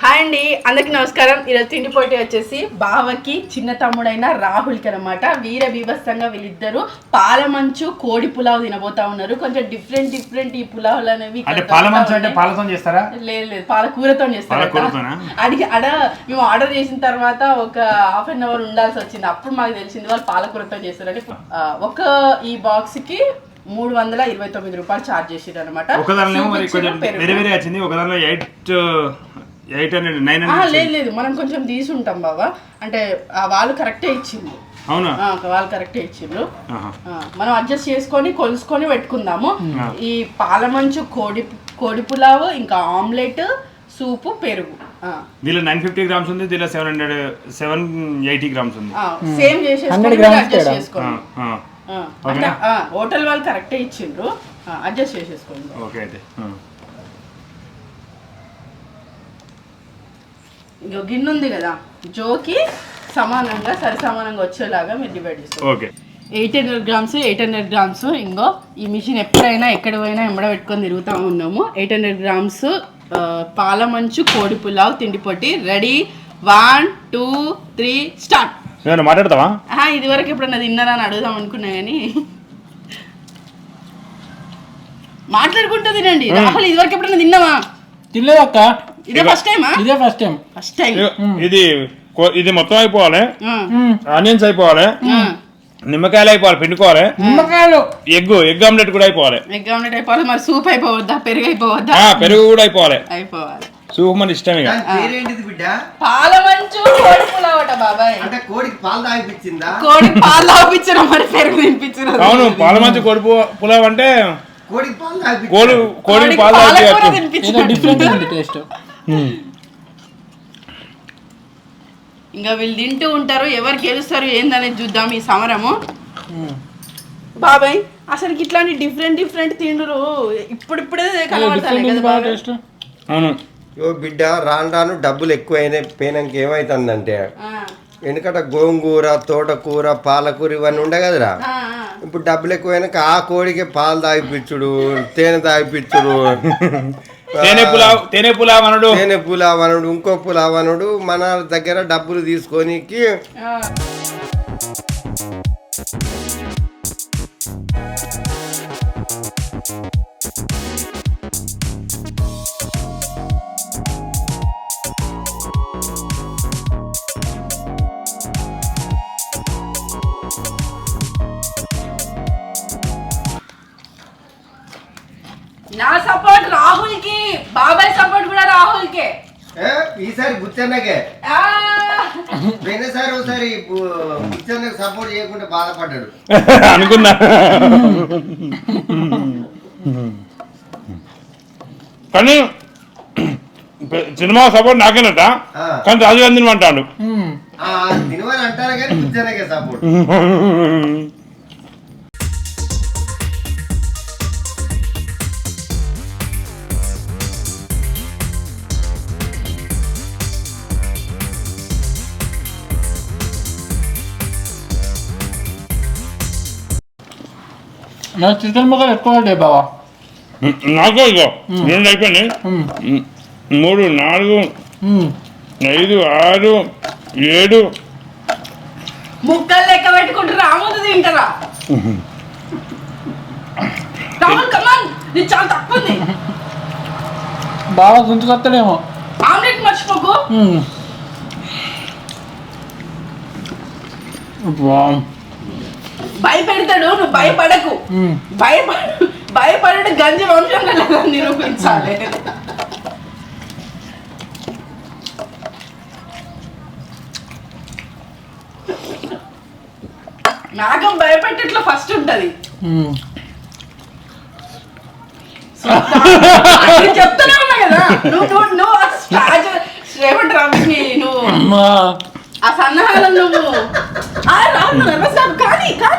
Hi అండి అందరికి నమస్కారం. ఈరోజు తిండి పోటీ వచ్చేసి బావకి చిన్న తమ్ముడైన రాహుల్కి అనమాట వీర బీభత్సంగా వీళ్ళిద్దరు పాలమంచు కోడి పులావ్ తినబోతా ఉన్నారు. కొంచెం డిఫరెంట్ డిఫరెంట్ ఈ పులావులు అనేవి అంటే అంటే. పాలతో చేస్తారా? లేదు లేదు పాలకూరతో చేస్తారు? అడిగి అడ మేము ఆర్డర్ చేసిన తర్వాత ఒక హాఫ్ అన్ అవర్ ఉండాల్సి వచ్చింది. అప్పుడు మాకు తెలిసింది వాళ్ళు పాలకూరతో చేస్తారని ఆ, ఒక ఈ బాక్స్కి మూడు వందల ఇరవై తొమ్మిది రూపాయలు ఛార్జ్ చేసారు అనమాట వేరే వేరే వచ్చింది. ఒక దానిలో eight eight hundred nine hundred లేదు లేదు. మనం కొంచెం తీసి ఉంటాం బాబా అంటే ఆ వాళ్ళు కరెక్టే ఇచ్చిండ్రు. అవునా? ఆ, వాళ్ళు కరెక్టే ఇచ్చిండ్రు. మనం అడ్జస్ట్ చేసుకొని కొలుసుకొని పెట్టుకుందాము. ఈ పాలమంచు కోడి కోడి పులావ్ ఇంకా ఆమ్లెట్ సూపు పెరుగు. దీనిలో నైన్ ఫిఫ్టీ గ్రామ్స్ ఉంది దీనిలో seven hundred seven eighty grams ఉంది. సేమ్ చేసేసుకొని 100 grams అడ్జస్ట్ చేసుకోండి. హోటల్ వాళ్ళు కరెక్టే ఇచ్చిండ్రు. అడ్జస్ట్ చేసేసుకోండి. ఓకే అయితే. ఇంకో గిన్నె ఉంది కదా జోకి సమానంగా సరి సమానంగా వచ్చేలాగా మీరు డివైడ్ చేసుకోండి. Okay. Eight hundred grams eight hundred grams ఇంకో ఈ మిషన్ ఎప్పుడైనా ఎక్కడ పోయినా ఎంబడ పెట్టుకొని తిరుగుతూ ఉన్నాము. ఎయిట్ హండ్రెడ్ గ్రామ్స్ పాల మంచు కోడి పులావ్ తిండి పొట్టి ready. One two three start. మాట్లాడతావా? ఇది వరకు ఎప్పుడన్నా తిన్నారా అని అడుగుదాం అనుకున్నా కానీ. మాట్లాడుకుంటూ తినండి. రాహుల్ ఇది వరకు ఎప్పుడన్నా తిన్నావా? తినలేదు అక్క ఇదే ఫస్ట్ టైమా ఇదే ఫస్ట్ టైం ఫస్ట్ టైం ఇది ఇది మొత్తం అయిపోవాలి. ఆనియన్స్ అయిపోవాలి. నిమ్మకాయలు అయిపోవాలి పిండుకోవాలి. నిమ్మకాయలు. ఎగ్ ఎగ్ ఆమ్లెట్ కూడా అయిపోవాలి. ఎగ్ ఆమ్లెట్ అయిపోవాలి మరి సూప్ అయిపోవద్దా పెరుగు అయిపోవద్దా? ఆ, పెరుగు కూడా అయిపోవాలి. అయిపోవాలి. సూప్ మన ఇష్టం ఇక. పేరేంటిది బిడ్డ? పాల మంచు కోడి పులావ్ అట బాబాయ్. అంటే కోడికి పాలు తాగిపించిందా కోడి పాలు మరి పెరుగు తినిపించడం అవును పాల మంచి కోడి పులావ్ అంటే కోడికి పాలు కోడి కోడి కోడికి పాలు డిఫరెంట్ ఉంది టేస్ట్. ఇంకా వీళ్ళు తింటూ ఉంటారు ఎవరు గెలుస్తారు ఏందనేది చూద్దాం ఈ సమరము. బాబాయ్ అసలు ఇట్లాంటి డిఫరెంట్ డిఫరెంట్ తిండురు ఇప్పుడిప్పుడే కనబడతాయి కదా అవును. బిడ్డ రాను రాను డబ్బులు ఎక్కువైనాయి పోయినాక ఏమైతుందంటే ఆ, ఎందుకంట గోంగూర తోటకూర పాలకూర ఇవన్నీ ఉండే కదరా. ఇప్పుడు డబ్బులు ఎక్కువైనాక ఆ కోడికి పాలు తాగిపించుడు తేనె తాగిపించుడు తేనె పులావ్ తేనె పులావ్ అనడు తేనె పులావనుడు ఇంకో పులావనుడు మన దగ్గర డబ్బులు తీసుకోనికి ఆ. నా సపోర్ట్ రాహుల్కి బాబాయ్ సపోర్ట్ కూడా రాహుల్ కే ఏ, ఈసారి బుచ్చన్నకే! పోయినసారి ఒకసారి బుచ్చన్నకు సపోర్ట్ చేయకుండా బాధపడ్డాడు. అనుకున్నా. కానీ సినిమా సపోర్ట్ నాకేనట. కానీ రాజు గాంధీ అంటాడు. ఆ, తినమని అంటారు కానీ బుచ్చన్నకే సపోర్ట్ నా చికెన్ ముక్కలు ఎక్కువ ఉంటాయి బావా నాకు ఇగో రెండు అయిపోయింది మూడు నాలుగు ఐదు ఆరు ఏడు. ముక్కలు లెక్క పెట్టుకుంటూ రాముడు తింటారా? కమాన్ ఇది చాలా తక్కువ ఉంది. బాగా గుంజుకొస్తాడేమో ఆమ్లెట్ మర్చిపోకు. భయపెడతాడు నువ్వు భయపడకు. భయపడు భయపడడు గంజి వంశంలో లేదా నిరూపించాలి. నాకు భయపెట్టేట్లో ఫస్ట్ ఉంటది. చెప్తూనే ఉన్నా కదా. నువ్వు నువ్వు నువ్వు రామ్కి నువ్వు ఆ సన్నాహాలు నువ్వు. ఆ రాము నర్వసాబ్ కానీ కానీ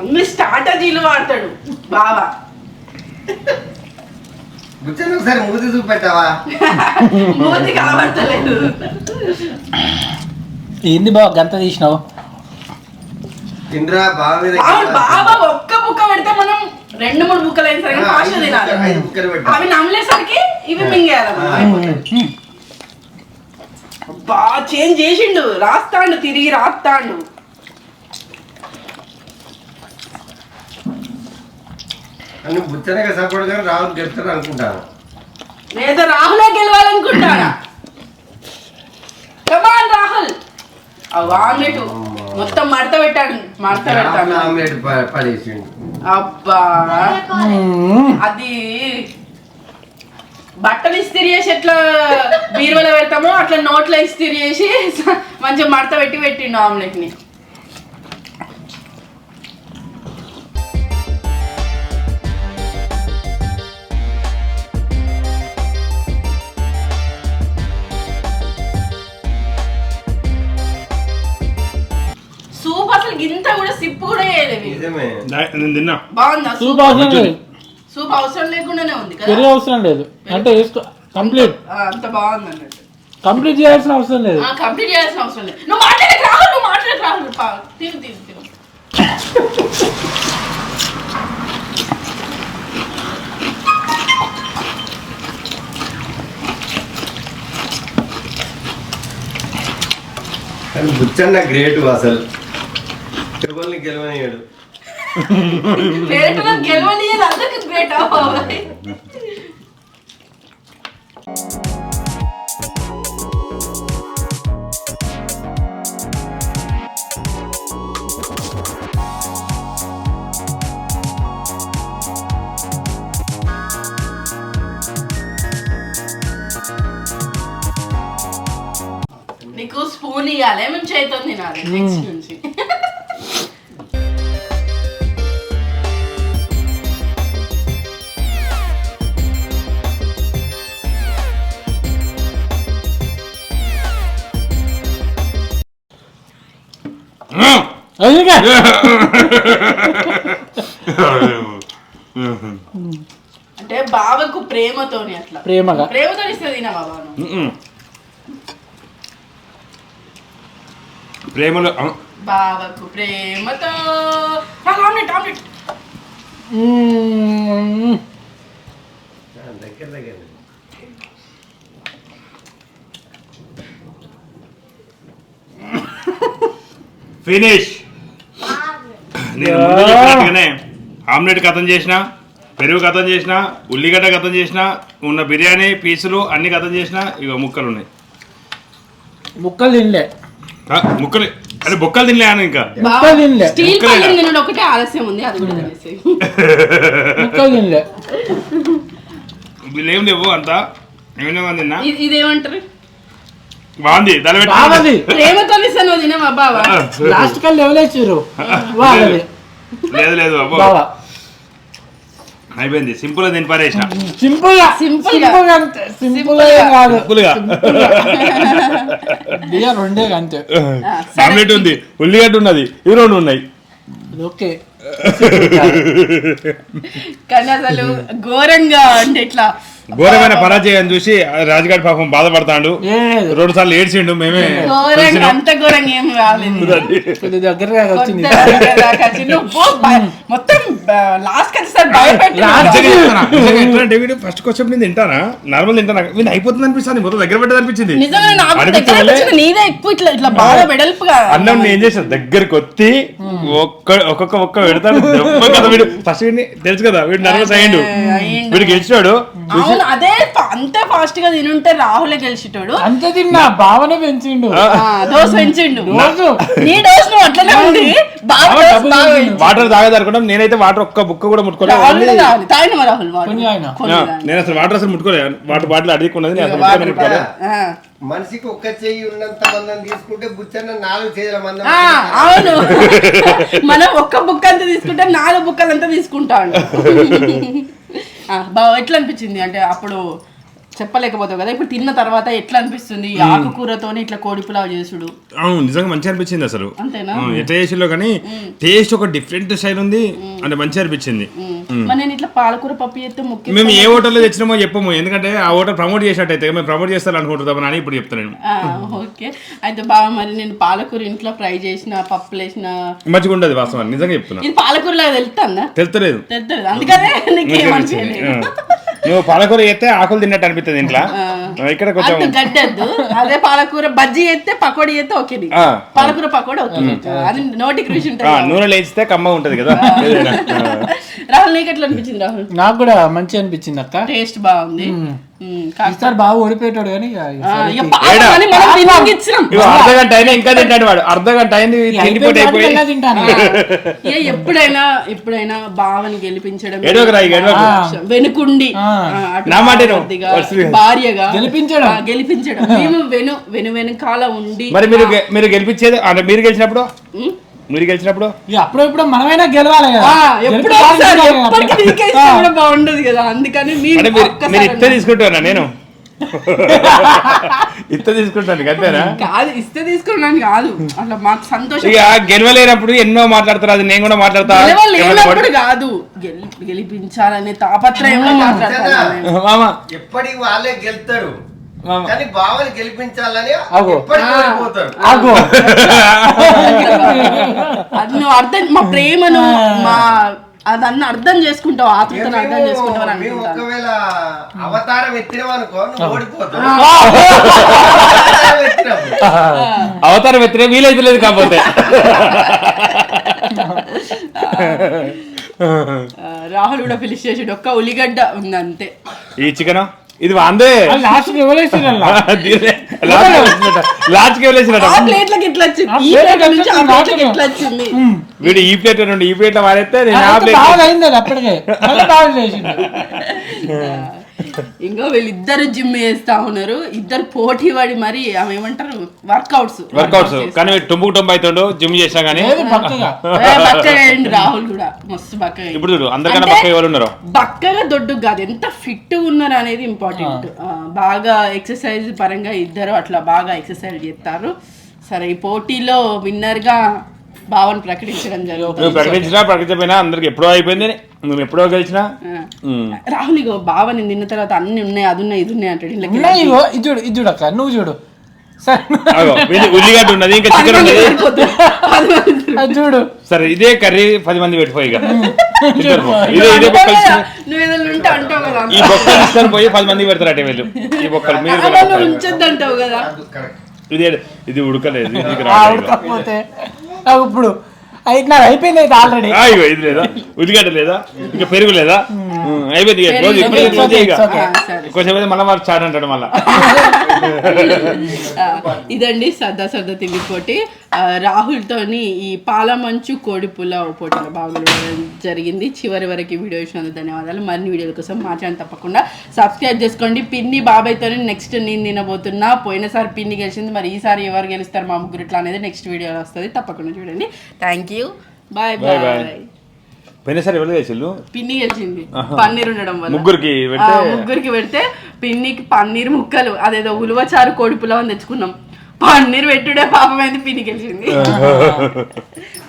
అన్ని స్ట్రాటజీలు వాడతాడు. బావా బుచ్చన్న ఒకసారి మూతి చూపెట్టావా? మూతి కనబడతలేదు. ఏంది బావ గంత తీసినావు? తిండ్రా బావి బాబా ఒక్క ముక్క పెడితే మనం రెండు మూడు బుక్కలు అయిన తినాలి పెట్టాలి. అవి నమ్మలేసరికి ఇవి మింగేయాలి. అబ్బా చేంజ్ చేసిండు. రాస్తాండు తిరిగి రాస్తాండు. అని బుచ్చనగా సపోర్ట్ కానీ రాహుల్ గెలుస్తారు అనుకుంటాను. లేదా రాహులే గెలవాలనుకుంటానా కమాన్ రాహుల్. ఆమ్లెట్ మొత్తం మడత పెట్టాడు మడత పెడతాను ఆమ్లెట్ పడేసిండు. అబ్బా. అది బట్టలు ఇస్తిరి చేసి ఎట్లా బీరువలో పెడతామో అట్లా నోట్లో ఇస్తిరి చేసి మంచిగా మడత పెట్టి పెట్టిండు ఆమ్లెట్ని. సూప్ అసలు గింత కూడా సిప్పు కూడా వేయలేదు బాగుందా సూప్ సూప్ అవసరం లేకుండానే ఉంది కదా? పెరుగు అవసరం లేదు. అంటే కంప్లీట్. ఆ, అంత బాగుంది అన్నట్టు కంప్లీట్ చేయాల్సిన అవసరం లేదు. కంప్లీట్ చేయాల్సిన అవసరం లేదు. నువ్వు మాట్లాడక రాహుల్ నువ్వు మాట్లాడక రాహుల్ పా తిను తిను తిను. కానీ బుచ్చన్న గ్రేట్ అసలు. ఎవరిని గెలవనియాడు పేటలో గెలవలేదు గ్రేట్ నీకు స్పూన్ ఇవ్వాలి మేము చేతితో తినాలి నెక్స్ట్ నుంచి. అంటే బావకు ప్రేమతోని అట్లా. ప్రేమగా. ప్రేమతో ఇస్తే తినవా బాను మ్మ్. ప్రేమలో బావకు ప్రేమతో. Omelette omelette. దగ్గర దగ్గర. ఫినిష్. నేను ముందు చెప్పినట్టుగానే ఆమ్లెట్ కథం చేసిన పెరుగు కథం చేసిన ఉల్లిగడ్డ కథం చేసిన ఉన్న బిర్యానీ పీసులు అన్ని కథం చేసిన ఇక ముక్కలు ఉన్నాయి ముక్కలు తినలే. ఆ, ముక్కలు అంటే బొక్కలు తినలేను ఇంకా. ముక్కలు తినలే. స్టీల్ ముక్కలేనా? పళ్ళెం తినడం ఒకటే ఆలస్యం ఉంది అది కూడా తెలిసి ముక్కలు తినలే. వీళ్ళు ఏం లేవు అంతా. ఏమైనా తిన్నా? ఇదేమంటారు? బాగుంది బావది ప్రేమతో ఇస్తే నువ్వు తినవా బావా? లాస్ట్ కల్ ఎవరేసారు వాళ్ళది లేదు లేదు అబ్బో. బావా. అయిపోయింది. సింపుల్గా దీని పారేసిన. సింపుల్గా. సింపుల్గా. సింపుల్గా. కాదు. సింపుల్గా. బియ్యం రెండే అంతే. ఆమ్లెట్ ఉంది ఉల్లిగడ్డ ఉన్నది ఇవి రెండు ఉన్నాయి. ఓకే. కానీ అసలు ఘోరంగా అంటే ఇట్లా. ఘోరమైన పరాజయం చూసి రాజుగారి పాపం బాధపడతాడు. ఏం. రెండు సార్లు ఏడ్చిండు మేమే. అంత ఘోరంగా ఏం రాలేదు. దగ్గరగా వచ్చింది. మొత్తం లాస్ట్ ఫస్ట్ క్వశ్చన్ నేను తింటానా నార్మల్ తింటానా వీడు అయిపోతుంది అనిపిస్తుంది మొత్తం దగ్గర పెట్టదు అనిపించింది. నిజంగా నాకు దగ్గర అనిపించలే? అనిపించింది నీదే ఎక్కువ ఇట్లా ఇట్లా బాగా వెడల్పుగా అన్నం నేను చేసాను దగ్గరికి వచ్చి ఒక్క ఒక్కొక్క ఒక్క పెడతాడు దెబ్బ కదా వీడు. ఫస్ట్ వీడిని తెలుసు కదా వీడు నర్వస్ అయ్యిండు. వీడు గెలిచాడు అవును అదే ఫ- అంతే ఫాస్ట్గా తినుంటే రాహులే గెలిచేటోడు. అంతే తిన్నా బావనే పెంచిండు. ఆ, దోశ పెంచిండు. రోజు నీ డోస్. నువ్వు అట్లనే ఉంది. వాటర్ తాగదనుకుంటాం నేనైతే వాటర్ ఒక్క బుక్క కూడా ముట్టుకోలేదు రాహుల్ రాహుల్ తాగినా. తాగినా. నేను అసలు వాటర్ అసలు ముట్టుకోలేదు వాటర్ బాటిల్ అడిగకున్నది నేను అసలు ముట్టుకోలేదు ఆ. మనిషికి ఒక్క చెయ్యి ఉన్నంత మందం తీసుకుంటే బుచ్చన్న నాలుగు చేతుల మందం అవును. మనం ఒక్క బుక్ అంతా తీసుకుంటే నాలుగు బుక్కలు అంతా తీసుకుంటాడు. ఆ, బావ ఎట్లా అనిపించింది అంటే అప్పుడు చెప్పలేకపోతావు కదా? ఇప్పుడు తిన్న తర్వాత ఎట్లా అనిపిస్తుంది? ఆకుకూరతోని ఇట్లా కోడి పులావ్ చేసుడు. అవును నిజంగా మంచిగా అనిపించింది అసలు. అంతేనా? ఎట్లా చేసిలో కానీ టేస్ట్ ఒక డిఫరెంట్ స్టైల్ ఉంది అంటే మంచిగా అనిపించింది. మరి నేను ఇట్లా పాలకూర పప్పు చేస్తే ముఖ్యం మేము ఏ హోటల్లో తెచ్చినామో చెప్పము. ఎందుకంటే ఆ హోటల్ ప్రమోట్ చేసినట్టయితే మేము ప్రమోట్ చేస్తాను అనుకుంటున్నామని అని ఇప్పుడు చెప్తాను ఓకే. అయితే బాగా మరి నేను పాలకూర ఇంట్లో ఫ్రై చేసిన పప్పులు వేసిన మంచిగా ఉండదు వాస్తవాన్ని నిజంగా చెప్తున్నా. ఇది పాలకూరలాగా తెలుస్తుందా? తెలుస్తలేదు తెలుస్తుంది అందుకనే నీకు నువ్వు పాలకూర చేస్తే ఆకులు తిన్నట్టు అనిపిస్తుంది ఇంట్లో. ఇక్కడ కొంచెం అంత గడ్డద్దు. అదే పాలకూర బజ్జీ ఎత్తే పకోడీ ఎత్తే ఓకే. పాలకూర పకోడీ ఓకే అది నోటికి రుచి ఆ, ఉంటుంది నూనె లేచితే కమ్మ ఉంటది కదా. రాహుల్ నీకు ఎట్లా అనిపించింది రాహుల్? నాకు కూడా మంచి అనిపించింది అక్క. టేస్ట్ బాగుంది. ఈసారి బాగా ఓడిపోయాడు కానీ ఇక ఆ, ఈసారి ఇక పాపం అని మనం తిన్నాక ఇచ్చినాం. ఇగో అర్ధ గంట అయినా ఇంకా తింటాడు వాడు. అర్ధ గంట అయింది తిండిపోటీ అయిపోయి ఎప్పుడైనా ఎప్పుడైనా బావని గెలిపించడం వెనుకుండి. భార్యగా, గెలిపించడం. గెలిపించడం. మేము వెను వెను వెనకాల ఉండి మరి మీరు మీరు గెలిపించేది అంటే మీరు గెలిచినప్పుడు? మీరు గెలిచినప్పుడు? అప్పుడు ఇప్పుడు మనమైనా గెలవాలి కదా. ఎప్పుడో బాగుండదు కదా. అందుకని మీరు ఇస్తే తీసుకుంటారా నేను? ఇస్తే తీసుకుంటాను అంతేనా కాదు ఇస్తే తీసుకున్నాను కాదు. అట్లా మాకు సంతోషం. ఇక గెలవలేనప్పుడు ఎన్నో మాట్లాడతారు అది నేను కూడా మాట్లాడతా. గెలవలేనప్పుడు కాదు. గెలి- గెలిపించాలనే తాపత్రయంలో మాట్లాడతాను నేను. మామ. ఎప్పటికి వాళ్ళే గెలుతారు. కానీ బావని గెలిపించాలని అది నువ్వు అర్థం మా ప్రేమను మా అదన్న అర్థం చేసుకుంటావు ఆతృతను అర్థం చేసుకుంటావు ఒకవేళ అవతారం ఎత్తినాం అనుకో నువ్వు ఓడిపోతావు. అవతారం ఎత్తిన వీలైతే లేదు కాకపోతే. రాహుల్ కూడా ఫినిష్ చేసాడు ఒక్క ఉల్లిగడ్డ ఉంది అంతే ఈ చికెన్? ఇది వందే. లాస్ట్ లాస్ట్కి వెళ్ళేసినట ఆ ప్లేట్లకి ఎట్లా వచ్చింది ఆ ఈ ప్లేట్లకి ప్లేట్ నుంచి ఆ వచ్చింది, ప్లేట్లకి నాకు ఎట్లా వచ్చింది. వీడు ఈ ప్లేట్ నుండి ఈ ప్లేట్ వాడేస్తే నేను ఆ ప్లేట్ అది అప్పటికే. ఇంకా వీళ్ళిద్దరు జిమ్ చేస్తా ఉన్నారు. ఇద్దరు పోటీ పడి మరి ఆమె ఏమంటారు? వర్కౌట్స్ వర్కౌట్స్ కానీ టుంబుకు టుంబు అవుతుండు జిమ్ చేసినా కానీ. రాహుల్ కూడా మస్తు బక్కగా. ఇప్పుడు చూడు అందరికన్నా ఎవరు ఉన్నారు? బక్కగా దొడ్డు కాదు. ఎంత ఫిట్ ఉన్నారు అనేది ఇంపార్టెంట్ బాగా ఎక్సర్సైజ్ పరంగా ఇద్దరు అట్లా బాగా ఎక్సర్సైజ్ చేస్తారు. సరే ఈ పోటీలో విన్నర్గా భావన ప్రకటించడం నువ్వు జరుగుతుంది. ప్రకటించినా ప్రకటించకపోయినా అందరికి ఎప్పుడో అయిపోయింది నువ్వు ఎప్పుడో గెలిచినా. రాహుల్ ఇగో భావని నిన్న తర్వాత అన్ని ఉన్నాయి అది ఉన్నాయి ఇది ఉన్నాయి అంటాడు. ఉన్నాయి ఇగో, ఇది చూడు ఇది చూడు అక్క నువ్వు చూడు. సరే. అగో, ఉల్లిగడ్డ ఉన్నది ఇంకా చికెన్ ఉన్నది. అది చూడు. సరే ఇదే కర్రీ పది మంది పెట్టిపోయి ఇక ఇద్దరు పో. ఇదే ఇదే బొక్కలు ఇస్తే- నువ్వు ఏదైనా ఉంటే అంటావు కదా. ఈ బొక్కలు తీసుకొని పోయి పది మంది పెడతారు అటే వీళ్ళు. ఈ బొక్కలు మీరు అలా నువ్వు ఉంచొద్దు అంటావు కదా. అది correct. ఇది ఇది ఉడకలేదు ఇది ఆ, రాలేదు. ఉడకపోతే. నాకు ఇప్పుడు. అయిపోయింది అయితే ఆల్రెడీ ఇది లేదా? ఉల్లిగడ్డ లేదా? ఇంకా పెరుగు లేదా? అయిపోయింది ఇప్పుడే కొంచెం మళ్ళీ వాడు చాట్ అంటాడు మళ్ళీ. ఇదండి సరదా సరదా తిండి పోటీ. ఆ, రాహుల్ తోని ఈ పాల మంచు కోడి పులావ్ పోటీలో పాల్గొనడం జరిగింది. చివరి వరకు వీడియో చూసినందుకు ధన్యవాదాలు. మరిన్ని వీడియోల కోసం మా ఛానల్ తప్పకుండా సబ్స్క్రైబ్ చేసుకోండి. పిన్ని బాబాయ్తో నెక్స్ట్ నేను తినబోతున్నా. పోయినసారి పిన్ని గెలిచింది మరి ఈసారి ఎవరు గెలుస్తారు మా ముగ్గురు ఇట్లా అనేది నెక్స్ట్ వీడియోలో వస్తుంది. తప్పకుండా చూడండి. Thank you bye. బాయ్ పోయినసారి ఎవరు చేసిల్లు పిన్ని గెలిచింది పన్నీర్ ఉండడం వల్ల. ముగ్గురికి పెడితే ముగ్గురికి పెడితే పిన్నికి పన్నీర్ ముక్కలు. అదేదో ఉలువచారు కోడి పులావ్ తెచ్చుకున్నాం. పన్నీర్ పెట్టుడే పాపమైంది పిన్ని గెలిచింది